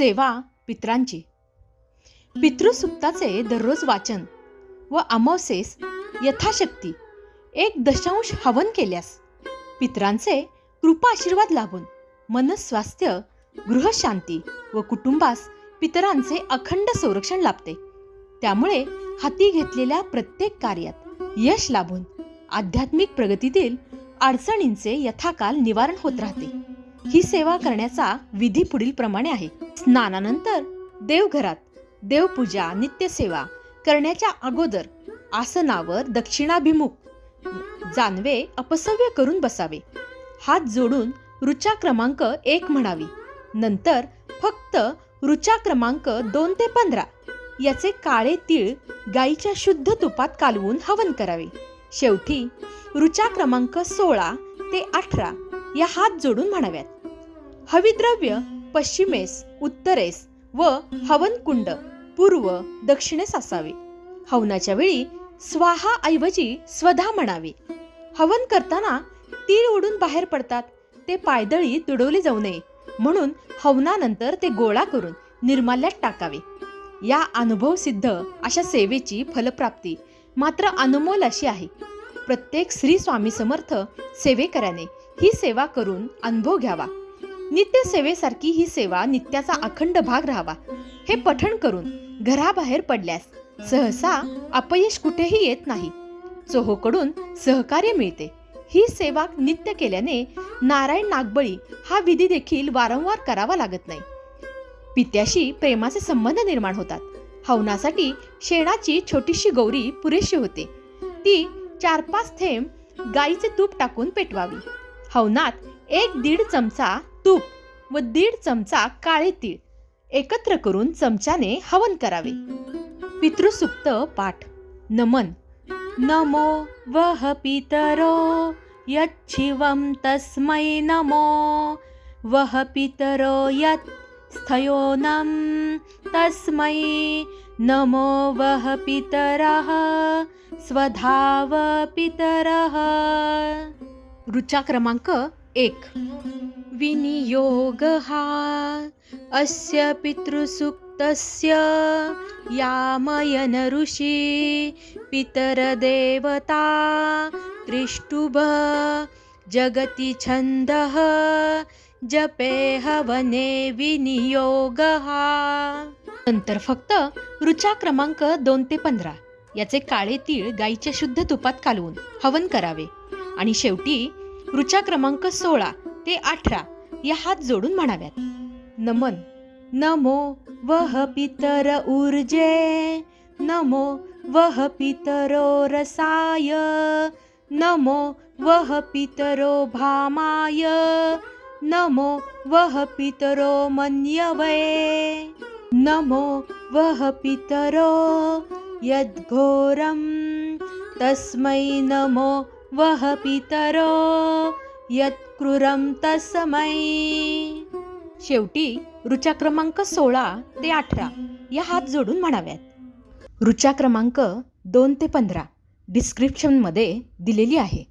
सेवा पित्रांची. पितृसुप्ताचे दररोज वाचन व अमावसेस यथाशक्ती एक दशांश हवन केल्यास पित्रांचे कृपा आशीर्वाद लाभून मनस्वास्थ्य गृहशांती व कुटुंबास पितरांचे अखंड संरक्षण लाभते. त्यामुळे हाती घेतलेल्या प्रत्येक कार्यात यश लाभून आध्यात्मिक प्रगतीतील अडचणींचे यथाकाल निवारण होत राहते. ही सेवा करण्याचा विधी पुढील प्रमाणे आहे. स्नानानंतर देवघरात देवपूजा नित्यसेवा करण्याच्या अगोदर आसनावर दक्षिणाभिमुख जानवे अपसव्य करून बसावे. हात जोडून ऋचा क्रमांक एक म्हणावी. नंतर फक्त ऋचा क्रमांक दोन ते पंधरा याचे काळे तीळ गाईच्या शुद्ध तुपात कालवून हवन करावे. शेवटी ऋचा क्रमांक सोळा ते अठरा या हात जोडून म्हणाव्यात. हविद्रव्य पश्चिमेस उत्तरेस व हवनकुंड पूर्व दक्षिणेस असावे. हवनाच्या वेळी स्वाहा ऐवजी स्वधा म्हणावे. हवन करताना तीळ उडून बाहेर पडतात. ते पायदळी तुडवले जाऊ नये. म्हणून हवनानंतर ते गोळा करून निर्माल्यात टाकावे. या अनुभव सिद्ध अशा सेवेची फलप्राप्ती मात्र अनमोल अशी आहे. प्रत्येक श्री स्वामी समर्थ सेवेकऱ्याने ही सेवा करून अनुभव घ्यावा. नित्य सेवेसारखी ही सेवा नित्याचा अखंड भाग राहावा. हे पठण करून घराबाहेर पडल्यास सहसा अपयश कुठेही येत नाही. चोहोकडून सहकार्य मिळते. ही सेवा नित्य केल्याने नारायण नागबळी हा विधी देखील वारंवार करावा लागत नाही. पित्याशी प्रेमाचे संबंध निर्माण होतात. हवनासाठी शेणाची छोटीशी गौरी पुरेशी होते. ती चार पाच थेंब गाईचे तूप टाकून पेटवावी. हवनात एक दीड चमचा तूप व दीड चमचा काळे तीळ एकत्र करून चमच्याने हवन करावे. पितृसुक्त पाठ. नमन. नमो वह पितरो यच्छिवं तस्मै नमो वह पितरो यत् स्थयोनं तस्मै नमो वह पितरः स्वधाव पितरः। ऋचा क्रमांक एक. विनियोगः। अस्य पितृसुक्तस्य यामयन ऋषी पितरदेवता त्रिष्टुभ जगति छन्दः जपे हवने विनियोगः। नंतर फक्त ऋचा क्रमांक दोन ते पंधरा याचे काळे तीळ गाईच्या शुद्ध तुपात कालवून हवन करावे. आणि शेवटी ऋचा क्रमांक सोळा ते अठरा या हात जोडून म्हणाव्यात. नमन. नमो वह पितर ऊर्जे. नमो वह पितरो रसाय. नमो वह पितरो भामाय. नमो वह पितरो मन्यवये नमो वह पितरो यद्घोरं तस्मै नमो वह पितरो यत्क्रूरं तसमय शेवटी ऋचा क्रमांक सोळा ते अठरा या हात जोडून म्हणाव्यात. ऋचा क्रमांक दोन ते पंधरा डिस्क्रिप्शनमध्ये दिलेली आहे.